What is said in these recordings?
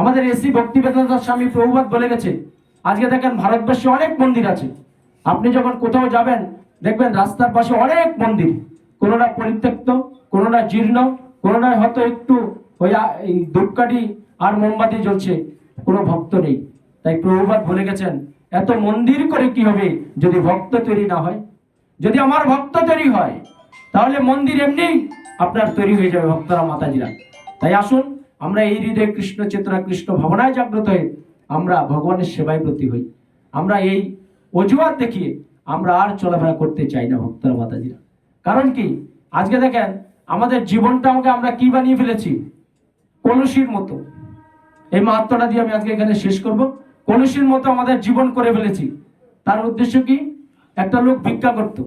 আমাদের এসি ভক্তি বেদান্ত স্বামী প্রভুপাত বলে গেছে, আজকে দেখেন ভারতবর্ষে অনেক মন্দির আছে। আপনি যখন কোথাও যাবেন, দেখবেন রাস্তার পাশে অনেক মন্দির। কোনোটা পরিত্যক্ত কোনোটা জীর্ণ কোনোটা হয়তো একটু ওই ধূপকাঠি আর মোমবাতি জ্বলছে, কোনো ভক্ত নেই। তাই প্রভুপাত বলে গেছেন, এত মন্দির করে কি হবে যদি ভক্ত তৈরি না হয়? যদি আমার ভক্ত তৈরি হয়, তাহলে মন্দির এমনি আপনার তৈরি হয়ে যাবে ভক্তরা, মাতাজিরা। তাই আসুন আমরা এই হৃদয়ে কৃষ্ণ চেতনা, কৃষ্ণ ভাবনায় জাগ্রত হয়ে আমরা ভগবানের সেবায় প্রতি হই। আমরা এই অজুহাত দেখিয়ে আমরা আর চলাফেরা করতে চাই না ভক্তরা, মাতাজিরা। কারণ কি? আজকে দেখেন, আমাদের জীবনটা আমাকে আমরা কি বানিয়ে ফেলেছি? কলসির মতো। এই মাহাত্মটা দিয়ে আমি আজকে এখানে শেষ করব। কলসির মতো আমাদের জীবন করে ফেলেছি। তার উদ্দেশ্য কি? একটা লোক ভিক্ষা করত।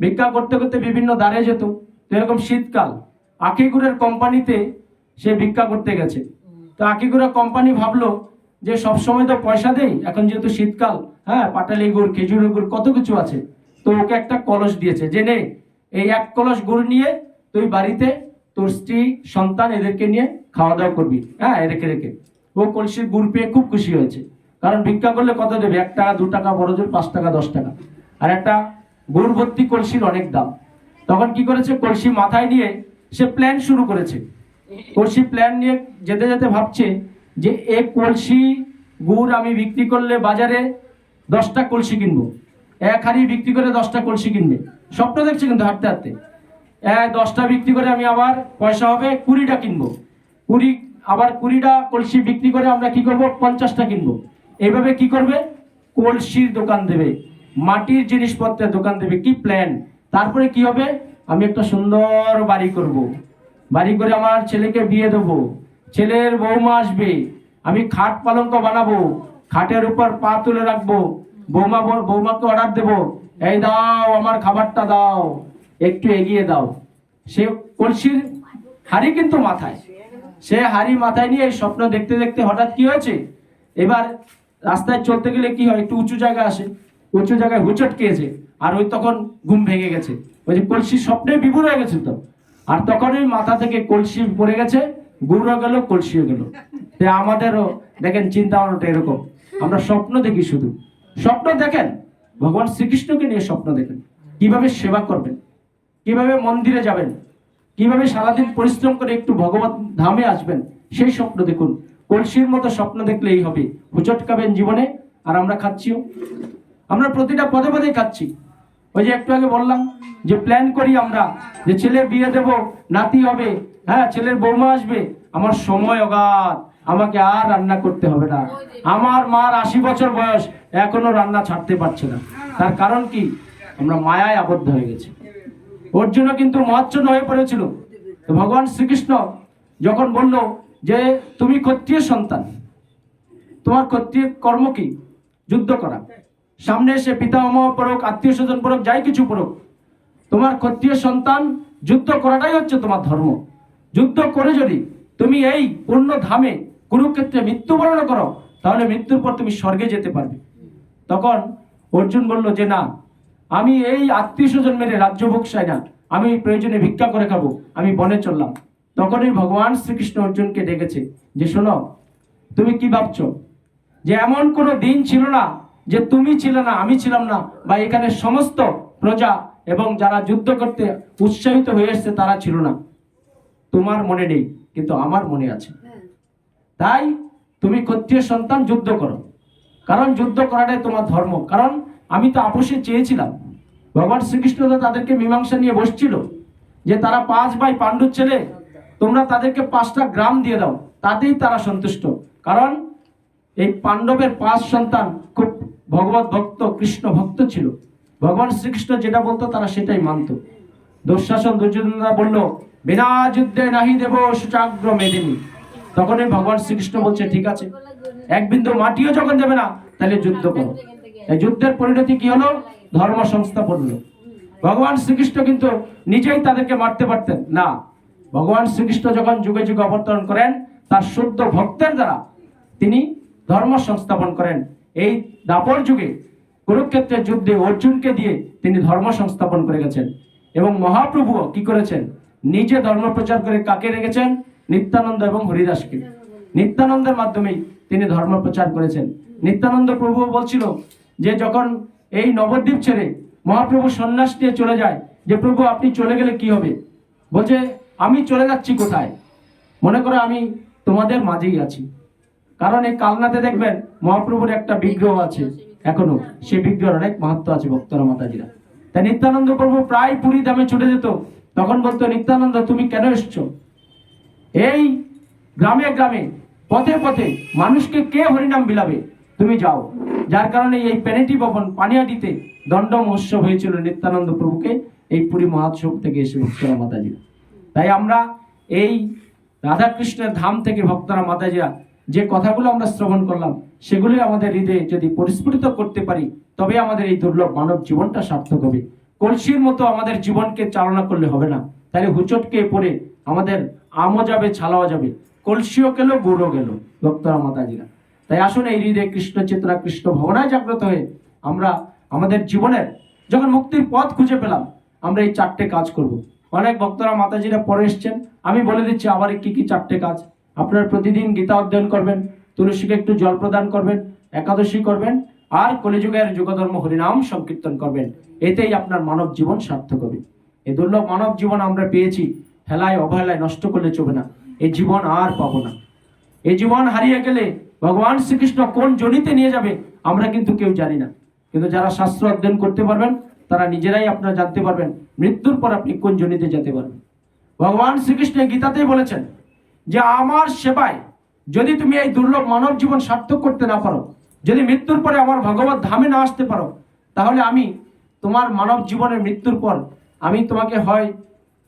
ভিক্ষা করতে করতে বিভিন্ন দ্বারে যেত। এরকম শীতকাল। আখিগুড়ের কোম্পানিতে সে ভিক্ষা করতে গেছে। তো আখিগুড়ের কোম্পানি ভাবলো যে সব সময় তো পয়সা দেই, এখন যেহেতু শীতকাল হ্যাঁ পাটালি গুড়, খেজুরের গুড়, কত কিছু আছে। তো ওকে একটা কলস দিয়েছে যে, নে, এই এক কলস গুড় নিয়ে তুই বাড়িতে তোর স্ত্রী, সন্তান এদেরকে নিয়ে খাওয়া দাওয়া করবি। হ্যাঁ রেখে রেখে। ও কলসির গুড় পেয়ে খুব খুশি হয়েছে। কারণ ভিক্ষা করলে কত দেবে? এক টাকা, দু টাকা, বড় জোর, পাঁচ টাকা, দশ টাকা। আর একটা গুড় ভর্তি কলসির অনেক দাম। তখন কি করেছে? কলসি মাথায় নিয়ে সে প্ল্যান শুরু করেছে। কলসি প্ল্যান নিয়ে যেতে যেতে ভাবছে যে এ কলসি গুড় আমি বিক্রি করলে বাজারে দশটা কলসি কিনবো। এক হাড়ি বিক্রি করে দশটা কলসি কিনবে। স্বপ্ন দেখছে কিন্তু হাঁটতে হাঁটতে। এক দশটা বিক্রি করে আমি আবার পয়সা হবে কুড়িটা কিনবো। কুড়ি, আবার কুড়িটা কলসি বিক্রি করে আমরা কি করব? পঞ্চাশটা কিনবো। এইভাবে কি করবে? কলসির দোকান দেবে, মাটির জিনিসপত্রের দোকান দেবে। কি প্ল্যান তারপরে কি হবে? আমি একটা সুন্দর বাড়ি করব। বাড়ি করে আমার ছেলেকে বিয়ে দেবো। ছেলের বৌমা আসবে। আমি খাট পালঙ্ক বানাবো। খাটের উপর পা তুলে রাখব। বৌমা বৌমাকে অর্ডার দেবো। এই দাও, আমার খাবারটা দাও। একটু এগিয়ে দাও। সে কলসির হাড়ি কিন্তু মাথায়। সে হাড়ি মাথায় নিয়ে স্বপ্ন দেখতে দেখতে হঠাৎ কি হয়েছে? এবার রাস্তায় চলতে গেলে কি হয়? একটু উঁচু জায়গা আসে। উঁচু জায়গায় হুচট খেয়েছে আর ওই তখন ঘুম ভেঙে গেছে। ওই যে কলসি স্বপ্নে বিভোর হয়ে গেছে তো। আর তখন ওই মাথা থেকে কলসি পড়ে গেছে গুড়ও গেল, কলসিও গেল। তো আমাদেরও দেখেন চিন্তা ভাবনাটা এরকম। আমরা স্বপ্ন দেখি শুধু। স্বপ্ন দেখেন? ভগবান শ্রীকৃষ্ণকে নিয়ে স্বপ্ন দেখেন। কীভাবে সেবা করবেন? কীভাবে মন্দিরে যাবেন? কীভাবে সারাদিন পরিশ্রম করে একটু ভগবত ধামে আসবেন? সেই স্বপ্ন দেখুন। কলসির মতো স্বপ্ন দেখলেই হবে। হুচট খাবেন জীবনে, আর আমরা খাচ্ছিও। আমরা প্রতিটা পদে পদে খাচ্ছি। ওই যে একটু আগে বললাম যে প্ল্যান করি আমরা যে ছেলে বিয়ে দেব, নাতি হবে হ্যাঁ ছেলের বৌমা আসবে। আমার সময় অগাধ, আমাকে আর রান্না করতে হবে না। আমার মার আশি বছর বয়স, এখনও রান্না ছাড়তে পারছে না। তার কারণ কি? আমরা মায়ায় আবদ্ধ হয়ে গেছি। ওর জন্য কিন্তু মহাচ্ছন্ন হয়ে পড়েছিল। ভগবান শ্রীকৃষ্ণ যখন বলল যে, তুমি ক্ষত্রিয় সন্তান, তোমার ক্ষত্রিয় কর্ম কি? যুদ্ধ করা। সামনে এসে পিতামহ পরক, আত্মীয় স্বজন পরক, যাই কিছু পরক, তোমার ক্ষত্রিয় সন্তান যুদ্ধ করাটাই হচ্ছে তোমার ধর্ম। যুদ্ধ করে যদি তুমি এই পূর্ণ ধামে কুরুক্ষেত্রে মৃত্যুবরণ করো, তাহলে মৃত্যুর পর তুমি স্বর্গে যেতে পারবে। তখন অর্জুন বলল যে না, আমি এই আত্মীয় স্বজন মেরে রাজ্যভোগ চাই না, আমি প্রয়োজনে ভিক্ষা করে খাব, আমি বনে চললাম। তখনই ভগবান শ্রীকৃষ্ণ অর্জুনকে ডেকেছে যে শোনো, তুমি কি ভাবছ যে এমন কোনো দিন ছিল না যে তুমি ছিলে না, আমি ছিলাম না, বা এখানে সমস্ত প্রজা এবং যারা যুদ্ধ করতে উৎসাহিত হয়ে এসছে, তারা ছিল না। তোমার মনে নেই, কিন্তু আমার মনে আছে। তাই তুমি ক্ষত্রিয় সন্তান যুদ্ধ করো। কারণ যুদ্ধ করাটাই তোমার ধর্ম। কারণ আমি তো আপোষে চেয়েছিলাম। ভগবান শ্রীকৃষ্ণ তো তাদেরকে মীমাংসা নিয়ে বসছিল যে তারা পাঁচ ভাই পাণ্ডুর ছেলে, তোমরা তাদেরকে পাঁচটা গ্রাম দিয়ে দাও, তাতেই তারা সন্তুষ্ট। কারণ এই পাণ্ডবের পাঁচ সন্তান ভগবত ভক্ত, কৃষ্ণ ভক্ত ছিল। ভগবান শ্রীকৃষ্ণ যেটা বলতো, তারা সেটাই মানত। দুঃশাসন দুর্যোধনরা বলল, বিনা যুদ্ধে নাহি দেব সুচাগ্র মেদিনী। তখনই ভগবান শ্রীকৃষ্ণ বলছে, ঠিক আছে, এক বিন্দু মাটিও যখন দেবে না, তাহলে যুদ্ধ করো। এই যুদ্ধের পরিণতি কি হলো? ধর্ম সংস্থাপন হলো ভগবান শ্রীকৃষ্ণ কিন্তু নিজেই তাদেরকে মারতে পারতেন। না, ভগবান শ্রীকৃষ্ণ যখন যুগে যুগে অবতরণ করেন, তার শুদ্ধ ভক্তের দ্বারা তিনি ধর্ম সংস্থাপন করেন। এই দাপর যুগে কুরুক্ষেত্রের যুদ্ধে অর্জুনকে দিয়ে তিনি ধর্ম সংস্থাপন করে গেছেন। এবং মহাপ্রভুও কি করেছেন? নিজে ধর্ম প্রচার করে কাকে রেখেছেন? নিত্যানন্দ এবং হরিদাসকে। নিত্যানন্দের মাধ্যমেই তিনি ধর্ম প্রচার করেছেন। নিত্যানন্দ প্রভু বলছিল যে, যখন এই নবদ্বীপ ছেড়ে মহাপ্রভু সন্ন্যাস নিয়ে চলে যায়, যে প্রভু, আপনি চলে গেলে কি হবে? বলছে, আমি চলে যাচ্ছি কোথায়? মনে করো আমি তোমাদের মাঝেই আছি। কারণ এই কালনাতে দেখবেন মহাপ্রভুর একটা বিগ্রহ আছে এখনও। সেই বিগ্রহের অনেক মাহাত্ম আছে ভক্তরা, মাতাজিরা। তাই নিত্যানন্দ প্রভু প্রায় পুরী ধামে ছুটে যেত। তখন বলতো, নিত্যানন্দ, তুমি কেন এসছো? এই গ্রামে গ্রামে, পথে পথে মানুষকে কে হরিনাম বিলাবে? তুমি যাও। যার কারণে এই পেনেটি ভবন পানিয়াটিতে দণ্ড মহোৎসব হয়েছিল নিত্যানন্দ প্রভুকে এই পুরী মহোৎসব থেকে এসে ভক্তরা, মাতাজিরা। তাই আমরা এই রাধাকৃষ্ণের ধাম থেকে ভক্তরা, মাতাজিরা যে কথাগুলো আমরা শ্রবণ করলাম সেগুলি আমাদের হৃদয়ে যদি পরিস্ফুটিত করতে পারি, তবে আমাদের এই দুর্লভ মানব জীবনটা সার্থক হবে। কলসির মতো আমাদের জীবনকে চালনা করলে হবে না। তাহলে হুচটকে পড়ে আমাদের আমও যাবে, ছালাও যাবে। কলসিও গেল গুড়ও গেল, ভক্তরা, মাতাজিরা। তাই আসুন এই হৃদয়ে কৃষ্ণ চেতনা, কৃষ্ণ ভবনায় জাগ্রত হয়ে আমরা আমাদের জীবনের যখন মুক্তির পথ খুঁজে পেলাম, আমরা এই চারটে কাজ করব। অনেক ভক্তরা, মাতাজিরা পরে এসছেন। আমি বলে দিচ্ছি, আবার কি কি চারটে কাজ? আপনারা প্রতিদিন গীতা অধ্যয়ন করবেন, তুলসীকে একটু জল প্রদান করবেন, একাদশী করবেন, আর কলিযুগের যুগধর্ম হরিনাম সংকীর্তন করবেন। এতেই আপনার মানব জীবন সার্থক হবে। এই দুর্লভ মানব জীবন আমরা পেয়েছি, হেলায় অবহেলায় নষ্ট করলে চলবে না। এই জীবন আর পাবো না। এই জীবন হারিয়ে গেলে ভগবান শ্রীকৃষ্ণ কোন জনিতে নিয়ে যাবে, আমরা কিন্তু কেউ জানি না। কিন্তু যারা শাস্ত্র অধ্যয়ন করতে পারবেন, তারা নিজেরাই আপনারা জানতে পারবেন, মৃত্যুর পর আপনি কোন জনিতে যেতে পারবেন। ভগবান শ্রীকৃষ্ণ গীতাতেই বলেছেন যে আমার সেবায় যদি তুমি এই দুর্লভ মানব জীবন সার্থক করতে না পারো, যদি মৃত্যুর পরে আমার ভগবত ধামে না আসতে পারো, তাহলে আমি তোমার মানব জীবনের মৃত্যুর পর আমি তোমাকে হয়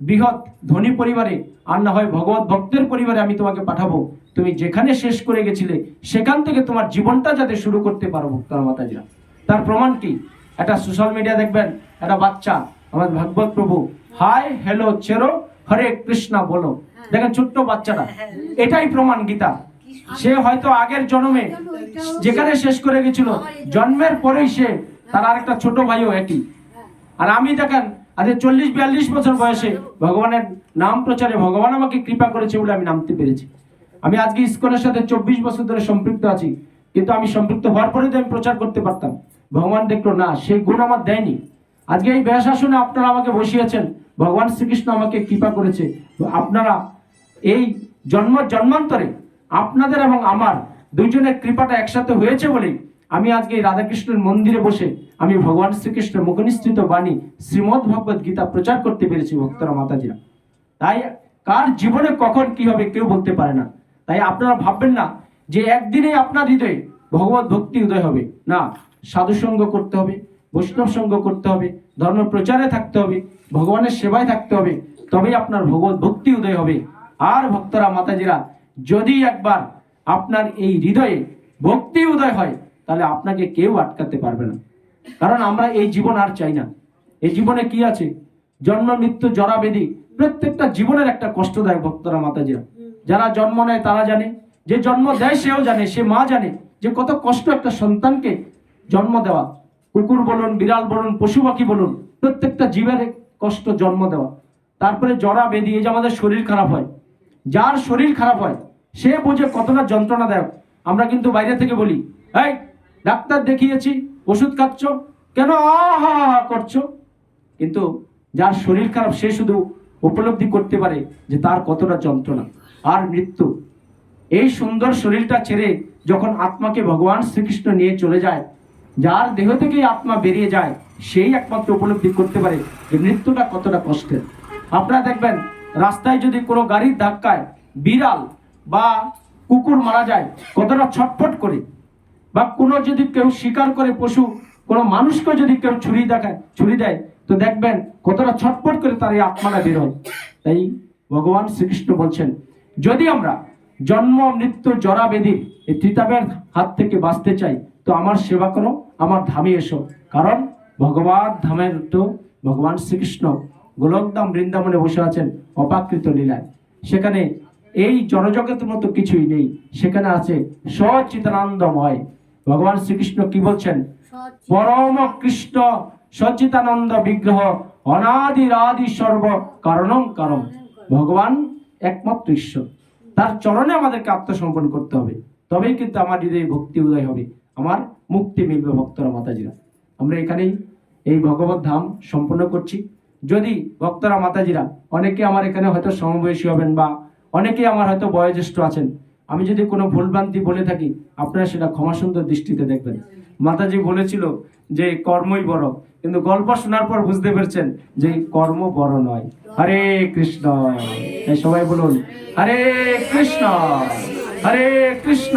বৃহৎ ধনী পরিবারে আর না হয় ভগবত ভক্তের পরিবারে আমি তোমাকে পাঠাবো। তুমি যেখানে শেষ করে গেছিলে, সেখান থেকে তোমার জীবনটা যাতে শুরু করতে পারো, ভক্তরা মাতাজিরা। তার প্রমাণ কি? একটা সোশ্যাল মিডিয়া দেখবেন, একটা বাচ্চা, আমার ভাগবত প্রভু হাই হ্যালো চেরো, হরে কৃষ্ণা, বলো। দেখেন ছোট্ট বাচ্চাটা। এটাই প্রমাণ গীতা। সে হয়তো আগের জন্মে যেখানে শেষ করে গেছিল জন্মের পরেই সে তার আরেকটা ছোট ভাইও একই। আর আমি দেখেন আজ চল্লিশ বিয়াল্লিশ বছর বয়সে ভগবানের নাম প্রচারে ভগবান আমাকে কৃপা করেছে বলে আমি নামতে পেরেছি। আমি আজকে ইস্কনের সাথে চব্বিশ বছর ধরে সম্পৃক্ত আছি কিন্তু আমি সম্পৃক্ত হওয়ার পরে তো আমি প্রচার করতে পারতাম। ভগবান দেখল না সেই গুণ আমার দেয়নি। আজকে এই ব্যাসাসনে আপনারা আমাকে বসিয়েছেন ভগবান শ্রীকৃষ্ণ আমাকে কৃপা করেছে। আপনারা এই জন্ম জন্মান্তরে আপনাদের এবং আমার দুইজনের কৃপাটা একসাথে হয়েছে বলেই আমি আজকে রাধাকৃষ্ণের মন্দিরে বসে আমি ভগবান শ্রীকৃষ্ণের মুখনিস্থিত বাণী শ্রীমদ ভগবত গীতা প্রচার করতে পেরেছি, ভক্তরা, মাতাজিরা। তাই কার জীবনে কখন কি হবে কেউ বলতে পারে না। তাই আপনারা ভাববেন না যে একদিনে আপনার হৃদয়ে ভগবত ভক্তি উদয় হবে। না, সাধুসঙ্গ করতে হবে বৈষ্ণব সঙ্গ করতে হবে, ধর্ম প্রচারে থাকতে হবে, ভগবানের সেবায় থাকতে হবে, তবেই আপনার ভগবত ভক্তি উদয় হবে। আর ভক্তরা, মাতাজিরা, যদি একবার আপনার এই হৃদয়ে ভক্তি উদয় হয়, তাহলে আপনাকে কেউ আটকাতে পারবে না। কারণ আমরা এই জীবন আর চাই না। এই জীবনে কি আছে? জন্ম, মৃত্যু, জরা, বেদি, প্রত্যেকটা জীবনের একটা কষ্টদায়ক ভক্তরা, মাতাজিরা। যারা জন্ম নেয়, তারা জানে। যে জন্ম দেয়, সেও জানে। সে মা জানে যে কত কষ্ট একটা সন্তানকে জন্ম দেওয়া। কুকুর বলুন, বিড়াল বলুন, পশু পাখি বলুন, প্রত্যেকটা জীবের কষ্ট জন্ম দেওয়া। তারপরে জরা বেদি এই যে আমাদের শরীর খারাপ হয়, যার শরীর খারাপ হয়, সে বোঝে কতটা যন্ত্রণা যন্ত্রণাদায়ক। আমরা কিন্তু বাইরে থেকে বলি, এই, ডাক্তার দেখিয়েছি, ওষুধ খাচ্ছ? কেন? আহা করছ? কিন্তু যার শরীর খারাপ, সে শুধু উপলব্ধি করতে পারে যে তার কতটা যন্ত্রণা। আর মৃত্যু, এই সুন্দর শরীরটা ছেড়ে যখন আত্মাকে ভগবান শ্রীকৃষ্ণ নিয়ে চলে যায় যার দেহ থেকেই আত্মা বেরিয়ে যায়, সেই একমাত্র উপলব্ধি করতে পারে যে মৃত্যুটা কতটা কষ্টের। আপনারা দেখবেন, রাস্তায় যদি কোনো গাড়ির ধাক্কায় বিড়াল বা কুকুর মারা যায়, কতটা ছটফট করে। বা কোনো যদি কেউ শিকার করে পশু, কোনো মানুষকে যদি কেউ ছুরি দেখায় ছুরি দেয়, তো দেখবেন কতটা ছটফট করে তার এই আত্মাটা বের হয়। তাই ভগবান শ্রীকৃষ্ণ বলছেন, যদি আমরা জন্ম, মৃত্যু জরা বেদির এই ত্রিতাবের হাত থেকে বাঁচতে চাই, তো আমার সেবা করো। আমার ধামে এসো। কারণ ভগবান ধামের তো ভগবান শ্রীকৃষ্ণ গোলকদাম বৃন্দাবনে বসে আছেন অপাকৃত লীলায়। সেখানে এই জনজগতের মতো কিছুই নেই। সেখানে আছে সচিতানন্দময়। ভগবান শ্রীকৃষ্ণ কি বলছেন? পরম কৃষ্ণ সচিতানন্দ বিগ্রহ অনাদি আদি সর্ব কারণম কারণ ভগবান একমাত্র ঈশ্বর। তার চরণে আমাদেরকে আত্মসমর্পণ করতে হবে। তবেই কিন্তু আমার হৃদয়ে ভক্তি উদয় হবে। আমার মুক্তি মিলবে ভক্তরা মাতাজিরা। আমরা এখানেই এই ভগবত ধাম সম্পন্ন করছি। যদি ভক্তরা মাতাজিরা, অনেকে আমার এখানে হয়তো সমবয়সী হবেন বা অনেকে আমার হয়তো বয়োজ্যেষ্ঠ আছেন। আমি যদি কোনো ভুলভ্রান্তি বলে থাকি, আপনারা সেটা ক্ষমা সুন্দর দৃষ্টিতে দেখবেন। মাতাজি বলেছিল যে, কর্মই বড়। কিন্তু গল্প শোনার পর বুঝতে পেরেছেন যে, কর্ম বড় নয়। হরে কৃষ্ণ। সবাই বলুন, হরে কৃষ্ণ হরে কৃষ্ণ।